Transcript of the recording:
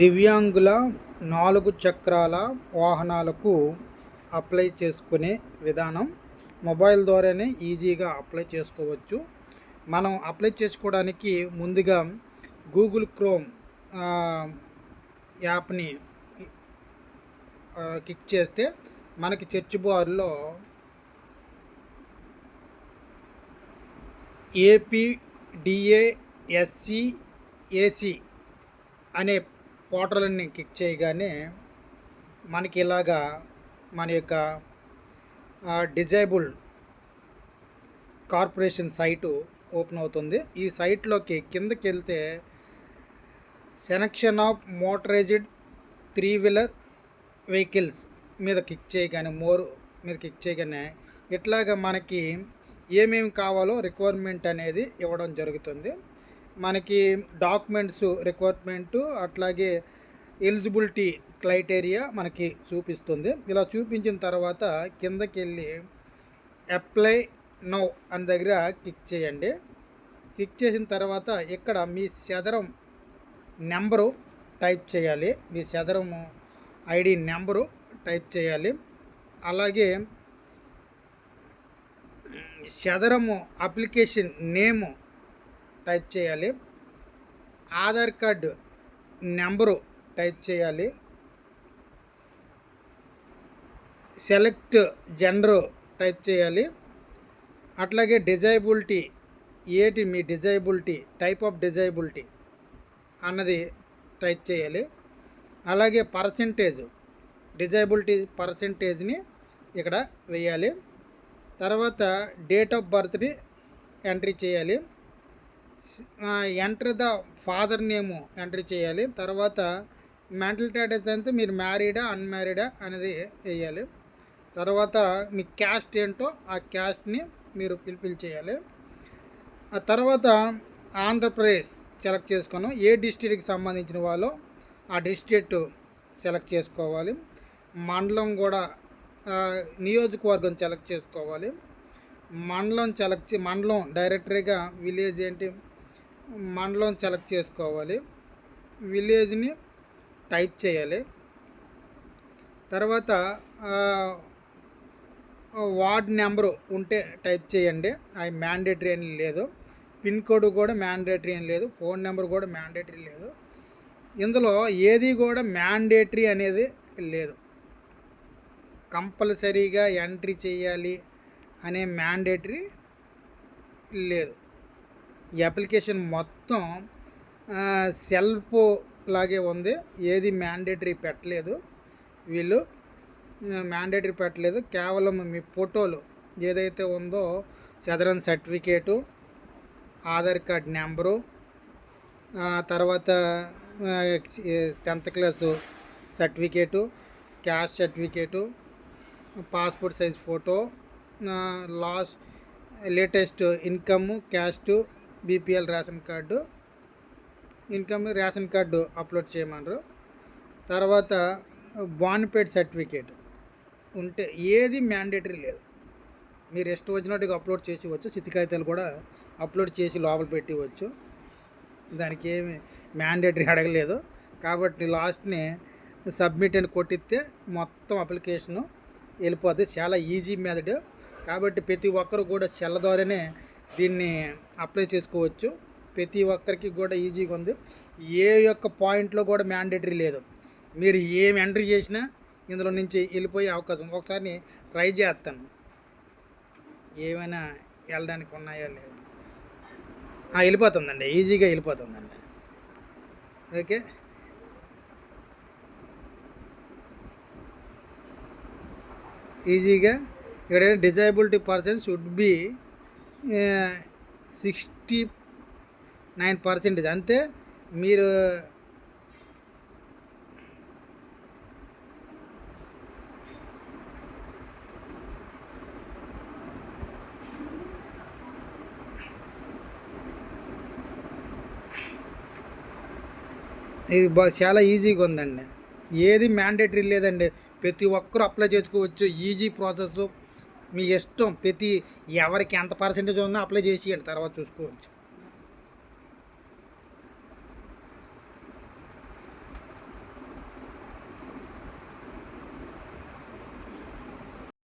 దివ్యాంగుల నాలుగు చక్రాల వాహనాలకు అప్లై చేసుకునే విధానం మొబైల్ ద్వారానే ఈజీగా అప్లై చేసుకోవచ్చు. మనం అప్లై చేసుకోవడానికి ముందుగా గూగుల్ క్రోమ్ యాప్ని క్లిక్ చేస్తే మనకి చర్చ్ బార్లో ఏపీడిఏఎస్సి ఏసీ అనే పోటర్లని క్లిక్ చేయగానే మనకి ఇలాగా మన యొక్క డిజైబుల్ కార్పొరేషన్ సైటు ఓపెన్ అవుతుంది. ఈ సైట్లోకి కిందకి వెళ్తే selection of motorised three wheeler vehicles మీద క్లిక్ చేయగానే మోర్ మీద క్లిక్ చేయగానే ఇట్లాగా మనకి ఏమేమి కావాలో రిక్వైర్మెంట్ అనేది ఇవ్వడం జరుగుతుంది. మనకి డాక్యుమెంట్స్ రిక్వైర్మెంట్ అట్లాగే ఎలిజిబిలిటీ క్రైటీరియా మనకి చూపిస్తుంది. ఇలా చూపించిన తర్వాత కిందకి వెళ్ళి అప్లై నౌ అని దగ్గర క్లిక్ చేయండి. క్లిక్ చేసిన తర్వాత ఇక్కడ మీ చదరం నెంబరు టైప్ చేయాలి. మీ చదరము ఐడి నెంబరు టైప్ చేయాలి. అలాగే చదరము అప్లికేషన్ నేము టైప్ చేయాలి. ఆధార్ కార్డు నెంబరు టైప్ చేయాలి. సెలెక్ట్ జెండరు టైప్ చేయాలి. అట్లాగే డిజైబిలిటీ ఏటి మీ డిజైబిలిటీ టైప్ ఆఫ్ డిజైబిలిటీ అన్నది టైప్ చేయాలి. అలాగే పర్సంటేజ్ డిజైబిలిటీ పర్సంటేజ్ని ఇక్కడ వేయాలి. తర్వాత డేట్ ఆఫ్ బర్త్ని ఎంట్రీ చేయాలి. Enter the father name enter చేయాలి. తర్వాత మెంటల్ స్టేటస్ అంతా మీరు మ్యారీడా అన్మ్యారీడా అనేది వేయాలి. తర్వాత మీ క్యాస్ట్ ఏంటో ఆ క్యాస్ట్ని మీరు ఫిల్ఫిల్ చేయాలి. ఆ తర్వాత ఆంధ్రప్రదేశ్ సెలెక్ట్ చేసుకున్నాం ఏ డిస్టిక్కి సంబంధించిన వాళ్ళు ఆ డిస్ట్రిక్ట్ సెలెక్ట్ చేసుకోవాలి. మండలం కూడా నియోజకవర్గం సెలెక్ట్ చేసుకోవాలి. మండలం సెలెక్ట్ మండలం డైరెక్టరీగా విలేజ్ ఏంటి? మండలం సెలెక్ట్ చేసుకోవాలి. విలేజ్ని టైప్ చేయాలి. తర్వాత వార్డ్ నెంబరు ఉంటే టైప్ చేయండి. అవి మ్యాండేటరీ అని లేదు. పిన్ కోడ్ కూడా మ్యాండేటరీ అని లేదు. ఫోన్ నెంబర్ కూడా మ్యాండేటరీ లేదు. ఇందులో ఏది కూడా మ్యాండేటరీ అనేది లేదు. కంపల్సరీగా ఎంట్రీ చేయాలి అనే మ్యాండేటరీ లేదు. ఈ అప్లికేషన్ మొత్తం సెల్ఫ్ లాగే ఉంది. ఏది మ్యాండేటరీ పెట్టలేదు వీళ్ళు. మ్యాండేటరీ పెట్టలేదు. కేవలం మీ ఫోటోలు ఏదైతే ఉందో SADAREM certificate Aadhaar card number తర్వాత tenth class certificate cash certificate passport size photo last latest income caste BPL ration card income ration card upload చేయమన్నారు. తర్వాత బాన్పేడ్ సర్టిఫికేట్. ఉంటే ఏది మ్యాండేటరీ లేదు. మీరు ఇష్టం వచ్చినట్టుగా అప్లోడ్ చేసి వచ్చు కాగితాలు కూడా అప్లోడ్ చేసి లోపల పెట్టివచ్చు. దానికి ఏమి మ్యాండేటరీ అడగలేదు. కాబట్టి లాస్ట్ని సబ్మిట్ అని కొట్టిస్తే మొత్తం అప్లికేషను వెళ్ళిపోతుంది చాలా ఈజీ మెథడ్. కాబట్టి ప్రతి ఒక్కరు కూడా సెల్ ద్వారానే దీన్ని అప్లై చేసుకోవచ్చు. ప్రతి ఒక్కరికి కూడా ఈజీగా ఉంది. ఏ యొక్క పాయింట్లో కూడా మ్యాండేటరీ లేదు. మీరు ఏం ఎంట్రీ చేసినా ఇందులో నుంచి వెళ్ళిపోయే అవకాశం ఒకసారి ట్రై చేస్తాను. ఏమైనా వెళ్ళడానికి ఉన్నాయా లేవు వెళ్ళిపోతుందండి. ఈజీగా వెళ్ళిపోతుందండి. ఓకే. ఈజీగా ఇక్కడ disability person should be sixty nine percentage అంతే. మీరు ఇది చాలా ఈజీగా ఉందండి. ఏది మ్యాండేటరీ లేదండి. ప్రతి ఒక్కరు అప్లై చేసుకోవచ్చు. ఈజీ ప్రాసెస్ మీ ఇష్టం. ప్రతి ఎవరికి ఎంత పర్సెంటేజ్ ఉందో అప్లై చేసి తర్వాత చూసుకోవచ్చు.